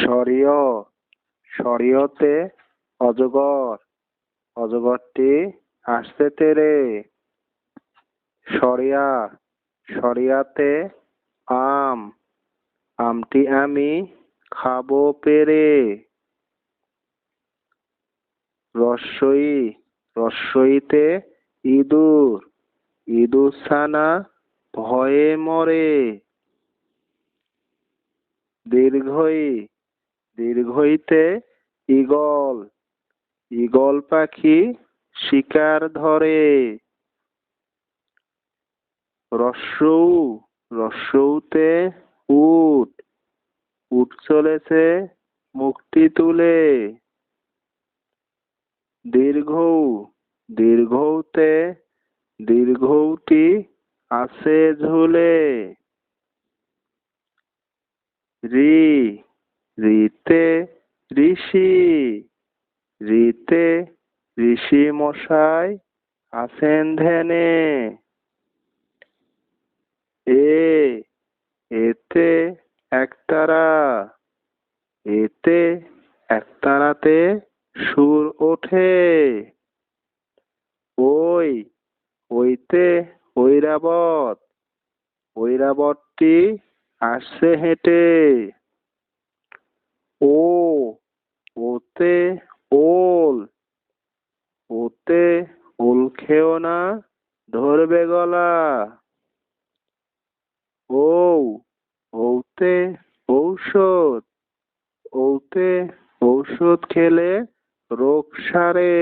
সরিয় সরিয়তে অজগর, অজগরটি আসছে তেরে সরিয়া, সরিয়াতে আম, আমটি আমি খাব পেরে। রস্বই রস্বইতে ইঁদুর ইঁদুর ছানা ভয়ে মরে। দীর্ঘই দীর্ঘইতে ঈগল ঈগল পাখি শিকার ধরে। রস্যৌ রস্যৌতে উট উট চলেছে মুক্তি তুলে। দীর্ঘৌ, দীর্ঘৌতে দীর্ঘৌটি আছে ঝুলে। রি রিতে ঋষি রিতে ঋষি মশাই আছেন ধ্যানে। এ, এতে একতারা এতে একতারাতে সুর ওঠে। ওই, ওইতে ঐরাবত, ঐরাবতটি আসছে হেঁটে ও ওতে ওল ওতে ওল খেও না, ধরবে গলা। ও ওতে ঔষধ ওতে ঔষধ খেলে রোগ সারে।